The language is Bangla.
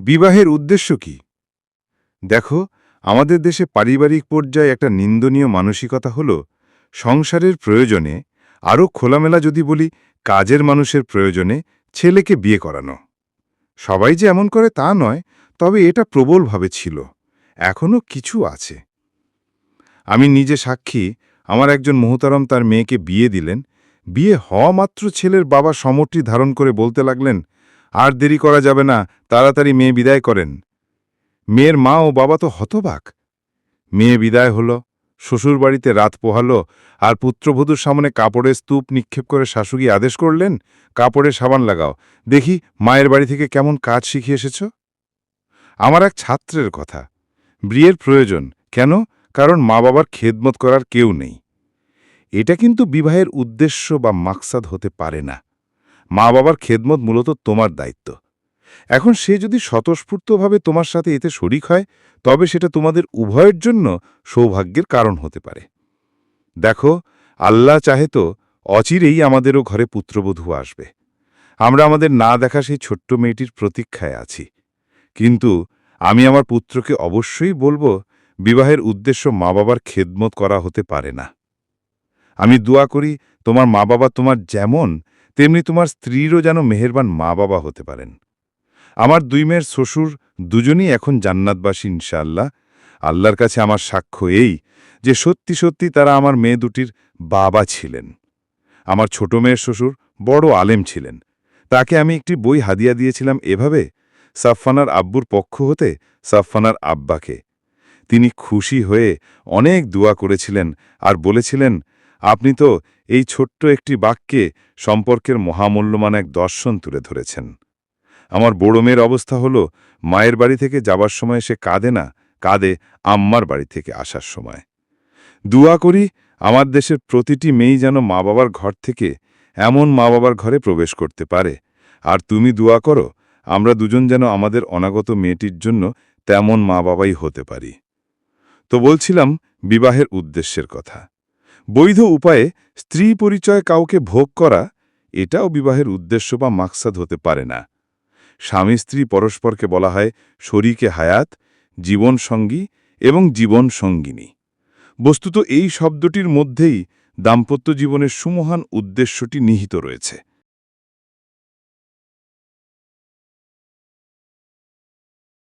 বিবাহের উদ্দেশ্য কি? দেখো, আমাদের দেশে পারিবারিক পর্যায়ে একটা নিন্দনীয় মানসিকতা হল, সংসারের প্রয়োজনে আরও খোলামেলা যদি বলি, কাজের মানুষের প্রয়োজনে ছেলেকে বিয়ে করানো। সবাই যে এমন করে তা নয়, তবে এটা প্রবলভাবে ছিল। এখনও কিছু আছে। আমি নিজে সাক্ষী, আমার একজন মোহতারম তার মেয়েকে বিয়ে দিলেন। বিয়ে হওয়া মাত্র ছেলের বাবা সমরটি ধারণ করে বলতে লাগলেন আর দেরি করা যাবে না, তাড়াতাড়ি মেয়ে বিদায় করেন। মেয়ের মা ও বাবা তো হতবাক। মেয়ে বিদায় হল, শ্বশুরবাড়িতে রাত পোহালো, আর পুত্রবধূর সামনে কাপড়ের স্তূপ নিক্ষেপ করে শাশুড়ি আদেশ করলেন, কাপড়ে সাবান লাগাও। দেখি, মায়ের বাড়ি থেকে কেমন কাজ শিখে এসেছ? আমার এক ছাত্রের কথা। বিয়ের প্রয়োজন। কেন? কারণ মা বাবার খেদমত করার কেউ নেই। এটা কিন্তু বিবাহের উদ্দেশ্য বা মাকসাদ হতে পারে না। মা বাবার খেদমত মূলত তোমার দায়িত্ব। এখন সে যদি স্বতঃস্ফূর্তভাবে তোমার সাথে এতে শরিক হয়, তবে সেটা তোমাদের উভয়ের জন্য সৌভাগ্যের কারণ হতে পারে। দেখো, আল্লাহ চাহে তো অচিরেই আমাদেরও ঘরে পুত্রবধূ আসবে। আমরা আমাদের না দেখা সেই ছোট্ট মেয়েটির প্রতীক্ষায় আছি। কিন্তু আমি আমার পুত্রকে অবশ্যই বলব, বিবাহের উদ্দেশ্য মা বাবার খেদমত করা হতে পারে না। আমি দোয়া করি, তোমার মা বাবা তোমার যেমন তেমনি তোমার স্ত্রীরও যেন মেহেরবান মা বাবা হতে পারেন। আমার দুই মেয়ের শ্বশুর দুজনই এখন জান্নাতবাসী ইনশাআল্লাহ। আল্লাহর কাছে আমার সাক্ষ্য এই যে সত্যি সত্যি তারা আমার মেয়ে দুটির বাবা ছিলেন। আমার ছোট মেয়ের শ্বশুর বড় আলেম ছিলেন। তাকে আমি একটি বই হাদিয়া দিয়েছিলাম এভাবে সাফফানার আব্বুর পক্ষ হতে সাফফানার আব্বাকে। তিনি খুশি হয়ে অনেক দোয়া করেছিলেন আর বলেছিলেন আপনি তো এই ছোট্ট একটি বাক্যে সম্পর্কের মহামূল্যমান এক দর্শন তুলে ধরেছেন। আমার বড় মেয়ের অবস্থা হল, মায়ের বাড়ি থেকে যাবার সময় সে কাঁদে না, কাঁদে আম্মার বাড়ি থেকে আসার সময়। দুয়া করি, আমার দেশের প্রতিটি মেয়েই যেন মা বাবার ঘর থেকে এমন মা বাবার ঘরে প্রবেশ করতে পারে। আর তুমি দুয়া করো, আমরা দুজন যেন আমাদের অনাগত মেয়েটির জন্য তেমন মা বাবাই হতে পারি। তো বলছিলাম, বিবাহের উদ্দেশ্যের কথা। বৈধ উপায়ে স্ত্রী পরিচয় কাউকে ভোগ করা, এটাও বিবাহের উদ্দেশ্য বা মাকসাদ হতে পারে না। স্বামী স্ত্রী পরস্পরকে বলা হয় শরীকে হায়াত, জীবন সঙ্গী এবং জীবন সঙ্গিনী। বস্তুত এই শব্দটির মধ্যেই দাম্পত্য জীবনের সুমহান উদ্দেশ্যটি নিহিত রয়েছে।